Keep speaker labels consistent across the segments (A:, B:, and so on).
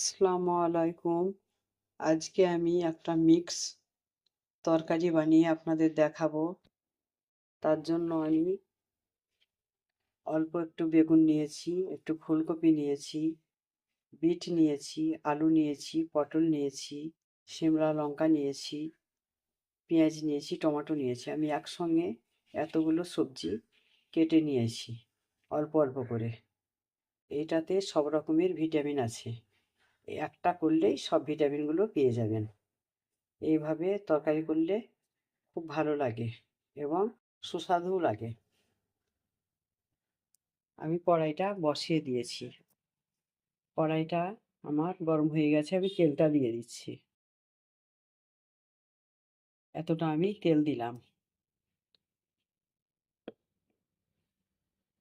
A: আসসালামু আলাইকুম। আজকে আমি একটা মিক্স তরকারি বানিয়ে আপনাদের দেখাবো। তার জন্য আমি অল্প একটু বেগুন নিয়েছি, একটু ফুলকপি নিয়েছি, বিট নিয়েছি, আলু নিয়েছি, পটল নিয়েছি শিমলা লঙ্কা নিয়েছি, পেঁয়াজ নিয়েছি, টমেটো নিয়েছি। আমি একসঙ্গে এতগুলো সবজি কেটে নিয়েছি, অল্প অল্প করে। এইটাতে সব রকমের ভিটামিন আছে। একটা করলেই সব ভিটামিনগুলো পেয়ে যাবেন। এইভাবে তরকারি করলে খুব ভালো লাগে এবং সুস্বাদুও লাগে। আমি কড়াইটা বসিয়ে দিয়েছি। কড়াইটা আমার গরম হয়ে গেছে, আমি তেলটা দিয়ে দিচ্ছি। এতটা আমি তেল দিলাম।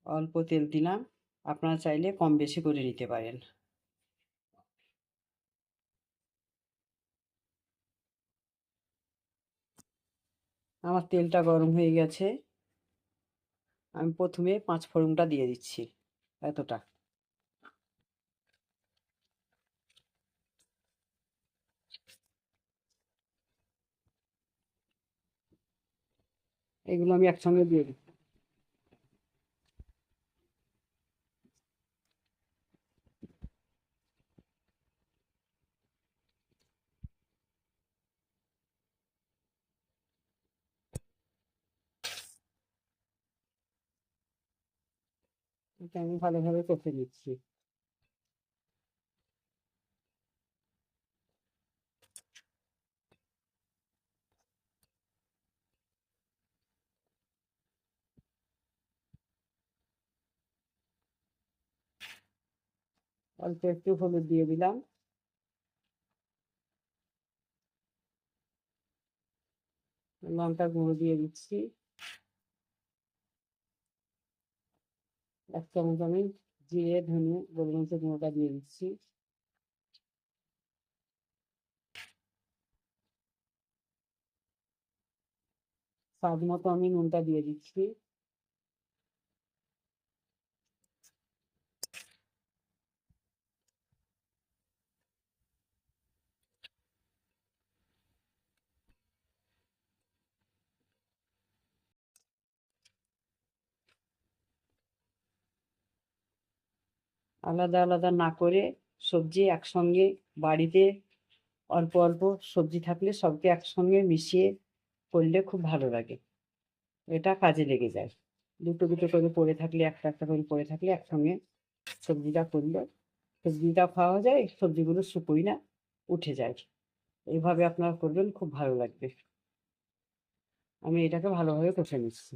A: অল্প তেল দিলাম, আপনারা চাইলে কম বেশি করে নিতে পারেন। আমার তেলটা গরম হয়ে গেছে। আমি প্রথমে পাঁচ ফোড়নটা দিয়ে দিচ্ছি এতটা। এগুলো আমি একসঙ্গে দিয়ে দিই এটা আমি ভালোভাবে কষে নিচ্ছি। অল্প একটু হলুদ দিয়ে দিলাম। লঙ্কা গুঁড়ো দিয়ে দিচ্ছি। এক চামচ আমি জিরে, ধনে, গোলমরিচের গুঁড়োটা দিয়ে দিচ্ছি। স্বাদ মতো আমি নুনটা দিয়ে দিচ্ছি। আলাদা আলাদা না করে সবজি একসঙ্গে বাড়িতে অল্প অল্প সবজি থাকলে সবকে একসঙ্গে মিশিয়ে করলে খুব ভালো লাগে। এটা কাজে লেগে যায়। দুটো দুটো করে পড়ে থাকলে, একটা একটা করে পড়ে থাকলে একসঙ্গে সবজিটা করলে সবজিটা খাওয়া যায়, সবজিগুলো শুকোই না, উঠে যায়। এইভাবে আপনারা করবেন, খুব ভালো লাগবে। আমি এটাকে ভালোভাবে কষে নিচ্ছি।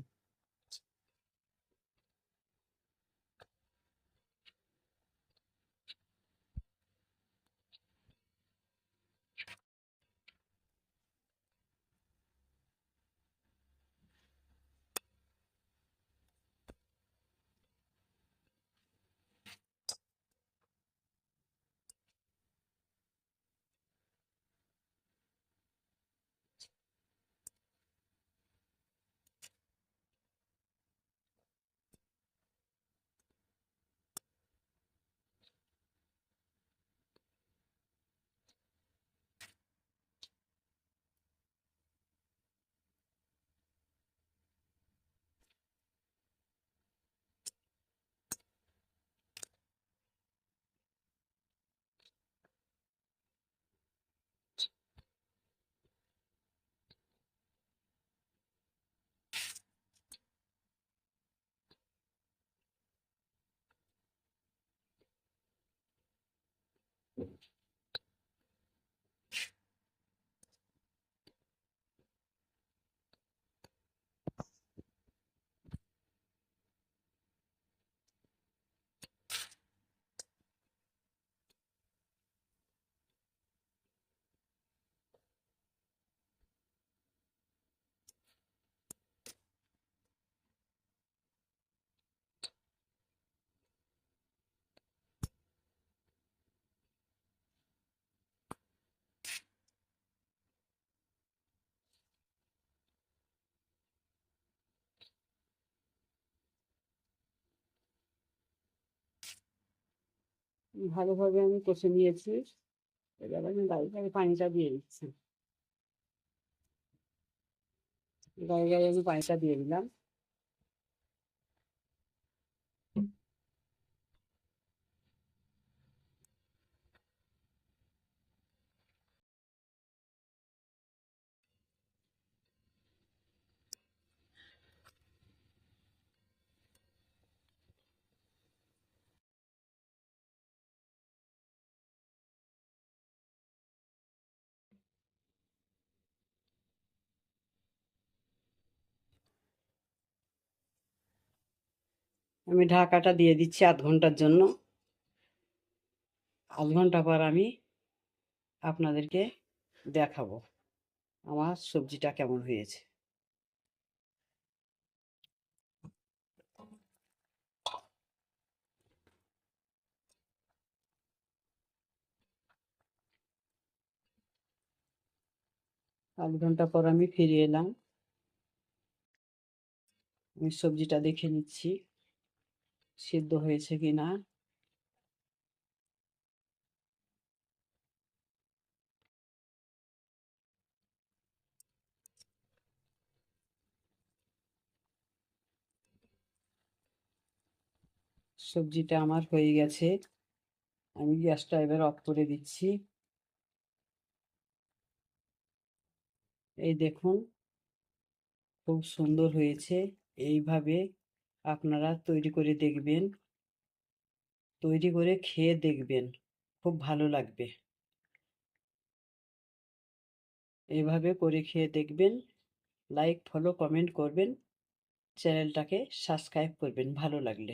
A: ভালোভাবে আমি কষে নিয়েছি। এবার আমি গায়ে গায়ে পানিটা দিয়ে দিচ্ছি। গায়ে গায়ে আমি পানিটা দিয়ে দিলাম। আমি ঢাকাটা দিয়ে দিচ্ছি আধ ঘণ্টার জন্য। আধ ঘণ্টা পর আমি আপনাদেরকে দেখাবো আমার সবজিটা কেমন হয়েছে। আধ ঘণ্টা পর আমি ফিরে এলাম। আমি সবজিটা দেখে নিচ্ছি। সিদ্ধ হয়েছে কি না সবজিটা আমার হয়ে গেছে। আমি গ্যাসটা এবার অফ করে দিচ্ছি। এই দেখুন, খুব সুন্দর হয়েছে। এইভাবে আপনারা তৈরি করে দেখবেন। তৈরি করে খেয়ে দেখবেন। খুব ভালো লাগবে। এইভাবে করে খেয়ে দেখবেন লাইক ফলো কমেন্ট করবেন চ্যানেলটাকে সাবস্ক্রাইব করবেন, ভালো লাগলে।